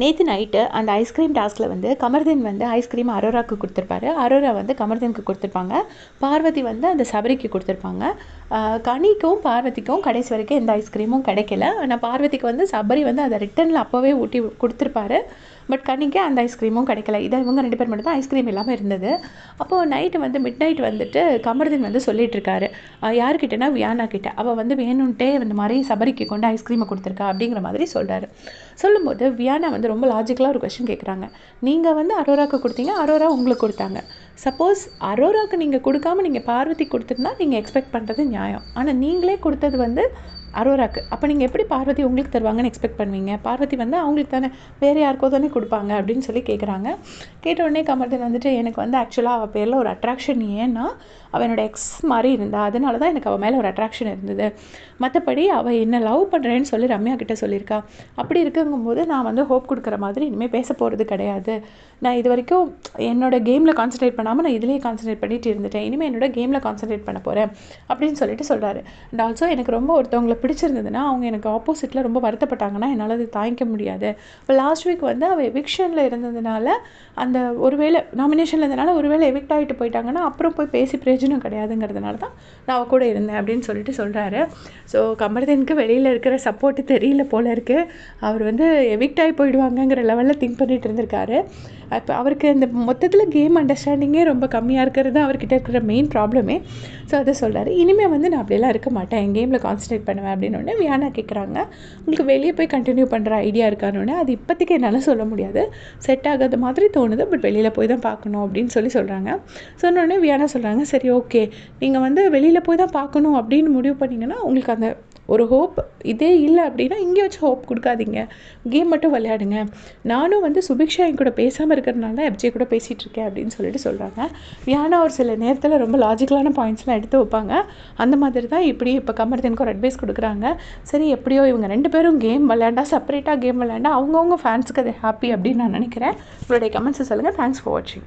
நேற்று நைட்டு அந்த ஐஸ்கிரீம் டாஸ்கில் வந்து கமர்தீன் வந்து ஐஸ்கிரீம் அரோராவுக்கு கொடுத்துருப்பாரு. அரோரா வந்து கமர்தீனுக்கு கொடுத்துருப்பாங்க. பார்வதி வந்து அந்த சபரிக்கு கொடுத்துருப்பாங்க. கனிக்கும் பார்வதிக்கும் கடைசி வரைக்கும் எந்த ஐஸ்கிரீமும் கிடைக்கல. ஆனால் பார்வதிக்கு வந்து சபரி வந்து அதை ரிட்டனில் அப்போவே ஊட்டி கொடுத்துருப்பாரு. பட் கனிக்கு அந்த ஐஸ்கிரீமும் கிடைக்கல. இதை இவங்க ரெண்டு பேர் மட்டும் தான் ஐஸ்கிரீம் இல்லாமல் இருந்தது. அப்போது நைட்டு வந்து மிட் நைட் வந்துட்டு கமர்தீன் வந்து சொல்லிட்டு இருக்காரு ஆஹ் யார்கிட்டனா? வியானா கிட்ட. அவள் வந்து வேணும்ட்டே இந்த மாதிரி சபரிக்கு கொண்டு ஐஸ்கிரீமை கொடுத்துருக்கா அப்படிங்கிற மாதிரி சொல்கிறாரு சொல்லும்போது வியானா வந்து ரொம்ப லாஜிக்கலாக ஒரு கொஷின் கேட்குறாங்க நீங்கள் வந்து அரோராக்கு கொடுத்தீங்க. அரோரா உங்களுக்கு கொடுத்தாங்க. சப்போஸ் அரோராக்கு நீங்கள் கொடுக்காம நீங்கள் பார்வதி கொடுத்துருந்தா நீங்கள் எக்ஸ்பெக்ட் பண்ணுறது நியாயம். ஆனால் நீங்களே கொடுத்தது வந்து அரோராக்கு. அப்போ நீங்கள் எப்படி பார்வதி உங்களுக்கு தருவாங்கன்னு எக்ஸ்பெக்ட் பண்ணுவீங்க? பார்வதி வந்து அவங்களுக்கு தானே வேறு யாருக்கோ தானே கொடுப்பாங்க அப்படின்னு சொல்லி கேட்குறாங்க கேட்ட உடனே கமர்தன் வந்துட்டு எனக்கு வந்து ஆக்சுவலாக அவள் பேரில் ஒரு அட்ராக்ஷன் ஏன்னா அவள் என்னோட எக்ஸ் மாதிரி இருந்தா. அதனால தான் எனக்கு அவள் மேலே ஒரு அட்ராக்ஷன் இருந்தது. மற்றபடி அவள் என்ன லவ் பண்ணுறேன்னு சொல்லி ரம்யா கிட்டே சொல்லியிருக்கா. அப்படி இருக்குங்கும்போது நான் வந்து ஹோப் கொடுக்குற மாதிரி இனிமேல் பேச போகிறது கிடையாது. நான் இது வரைக்கும் என்னோட கேமில் கான்சன்ட்ரேட் பண்ணாமல் நான் இதுலேயே கான்சன்ட்ரேட் பண்ணிட்டு இருந்துட்டேன். இனிமேல் என்னோட கேமில் கான்சன்ட்ரேட் பண்ண போகிறேன் அப்படின்னு சொல்லிட்டு சொல்கிறாரு அண்ட் ஆல்சோ எனக்கு ரொம்ப ஒருத்தவங்களை பிடிச்சிருந்ததுன்னா அவங்க எனக்கு ஆப்போசிட்டில் ரொம்ப வருத்தப்பட்டாங்கன்னா என்னால் அது தாங்கிக்க முடியாது. இப்போ லாஸ்ட் வீக் வந்து அவள் எவிக்ஷனில் இருந்ததுனால அந்த ஒருவேளை நாமினேஷனில் இருந்தனால ஒருவேளை எவிக்ட் ஆகிட்டு போயிட்டாங்கன்னா அப்புறம் போய் பேசி பிரயோஜனம் கிடையாதுங்கிறதுனால தான் நான் அவள் கூட இருந்தேன் அப்படின்னு சொல்லிட்டு சொல்கிறாரு ஸோ கமர்தனுக்கு வெளியில் இருக்கிற சப்போர்ட்டு தெரியல போல இருக்குது அவர் வந்து எவிக்ட் ஆகி போயிடுவாங்கங்கிற லெவலில் திங்க் பண்ணிட்டு இருந்திருக்காரு. இப்போ அவருக்கு இந்த மொத்தத்தில் கேம் அண்டர்ஸ்டாண்டிங்கே ரொம்ப கம்மியாக இருக்கிறது தான் அவர்கிட்ட இருக்கிற மெயின் ப்ராப்ளமே ஸோ அதை சொல்கிறாரு இனிமேல் வந்து நான் அப்படியெல்லாம் இருக்க மாட்டேன். என் கேமில் கான்சன்ட்ரேட் பண்ணுவேன் அப்படின்னு உடனே வியானா கேட்குறாங்க உங்களுக்கு வெளியே போய் கண்டினியூ பண்ணுற ஐடியா இருக்கான்னு அது இப்போதைக்கு என்னால் சொல்ல முடியாது. செட் ஆகாத மாதிரி தோணுது. பட் வெளியில் போய் தான் பார்க்கணும் அப்படின்னு சொல்லி சொல்கிறாங்க சொன்னோடனே வியானா சொல்கிறாங்க சரி ஓகே நீங்கள் வந்து வெளியில் போய் தான் பார்க்கணும் அப்படின்னு முடிவு பண்ணிங்கன்னா உங்களுக்கு அந்த ஒரு ஹோப் இதே இல்லை அப்படின்னா இங்கே வச்சு ஹோப் கொடுக்காதீங்க. கேம் மட்டும் விளையாடுங்க. நானும் வந்து சுபிக்ஷா என் கூட பேசாமல் இருக்கிறதுனால தான் எப்ஜே கூட பேசிகிட்டு இருக்கேன் அப்படின்னு சொல்லிட்டு சொல்கிறாங்க வியானா ஒரு சில நேரத்தில் ரொம்ப லாஜிக்கலான பாயிண்ட்ஸ்லாம் எடுத்து வைப்பாங்க. அந்த மாதிரி தான் இப்படி இப்போ கமர்தனுக்கு ஒரு அட்வைஸ் கொடுக்குறாங்க. சரி எப்படியோ இவங்க ரெண்டு பேரும் கேம் விளையாண்டா செப்பரேட்டாக கேம் விளையாண்டா அவங்கவுங்க ஃபேன்ஸுக்கு அது ஹாப்பி அப்படின்னு நான் நினைக்கிறேன். உங்களுடைய கமெண்ட்ஸை சொல்லுங்கள் தேங்க்ஸ் ஃபார் வாட்சிங்